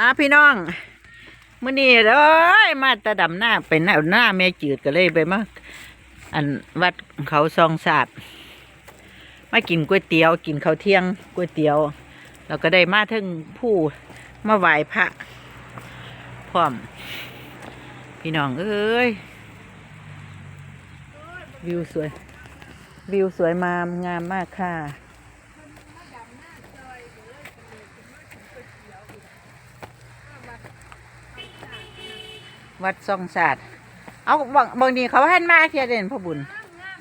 อ่าพี่น้องมื้อนี้เด้ยมาตะดำหน้าไปหน้าหน้าแม่จืดก็เลยไปมาอันวัดเขาซองศาสตร์มากินก๋วยเตี๋ยวกินข้าวเที่ยงก๋วยเตี๋ยวแล้วก็ได้มาถึงผู้มาไหว้พระพร้อม พี่น้องเอ้ยวิวสวย วิวสวยมามงามมากค่ะ วัดซองศาสตร์เอาบางบางทีเขาให้มาเทียเด่นพ่อบุญ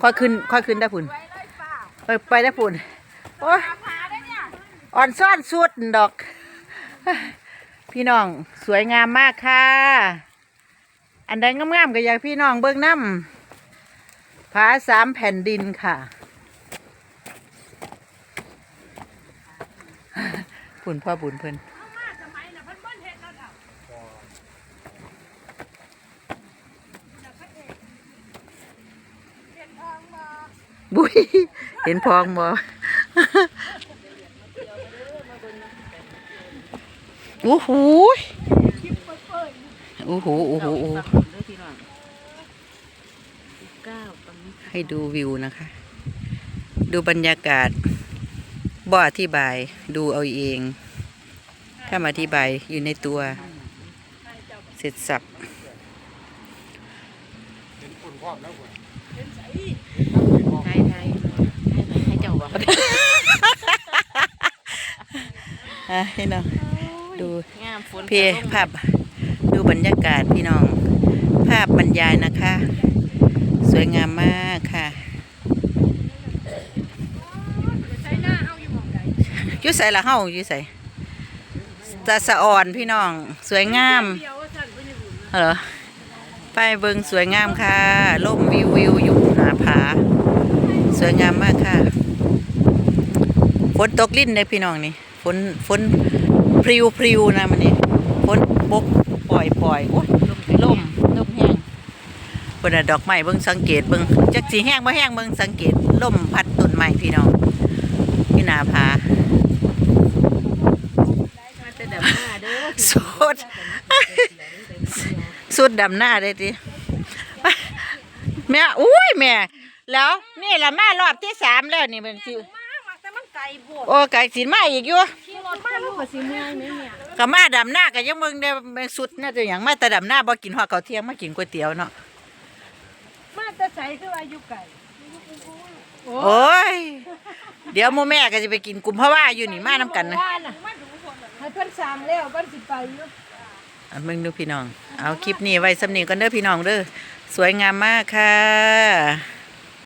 ค่อยขึ้นค่อยขึ้นได้พุ่นไปไปได้พุ่นโอ้อ่อนซ่อนสุดดอก พี่น้องสวยงามมากค่ะ อันใดงามๆก็อยากพี่น้องเบิ้งน้ำผาสามแผ่นดินค่ะพุ่นพ่อบุญเพิ่น บุยเห็นพองบ่โอ้โหโอ้โหโอ้โหโอ้ให้ดูวิวนะคะ ดูบรรยากาศบ่อธิบาย ดูเอาเองถ้ามาอธิบายอยู่ในตัว เสร็จสับ ไทยไทยให้เจ้าบ่อะให้น้องดูงามฝนพี่ภาพดูบรรยากาศพี่น้อง ภาพบรรยายนะคะ สวยงามมากค่ะยุ่ใส่ละเฮายุ่ใส่ตาสะอ่อนพี่น้อง สวยงามเหรอไปเบิงสวยงามค่ะล่มวิววิวอยู่หนาผา สวยงามมากค่ะ ฝนตกลิ้นเลยพี่น้องนี่ ฝนฝนพริวพริวนะมันนี่ฝนบกปล่อยปล่อยโอ้ยล่มล่มแห้งเปิดดอกไม้เบิ่งสังเกตเบิ่งจักสีแห้งบ่แห้งเบิ่งสังเกตล่มพัดต้นไม้พี่น้องพี่นาผามาแต่ดำหน้าเด้อสุดสุดดำหน้าเลยทีแม่อุ้ยแม่ แล้วนี่ละแม่รอบที่สามแล้วนี่เป็นสิแต่มันไกลโพดโอ้ไก่สินมาอีกอยู่ขี่รถมาลูกก็สิเมื่อยแม่เนี่ยก็มาดำหน้าก็ยังมึงได้แม่สุดน่าจะอย่างมาแต่ดำหน้าบ่กินหัวเขาวเที่ยงมากินก๋วยเตี๋ยวเนาะมาแต่ไสคืออายุไก่โอ้ยเดี๋ยวโมแม่ก็จะไปกินกุมภาวะอยู่นี่มาน้ำกันนะว่าน่ะให้เพิ่นสร้างแล้วเพิ่นสิไปอยู่อะมึงดูพี่น้อง เอาคลิปนี้ไว้สำนีกันเด้อพี่น้องเด้อสวยงามมากค่ะ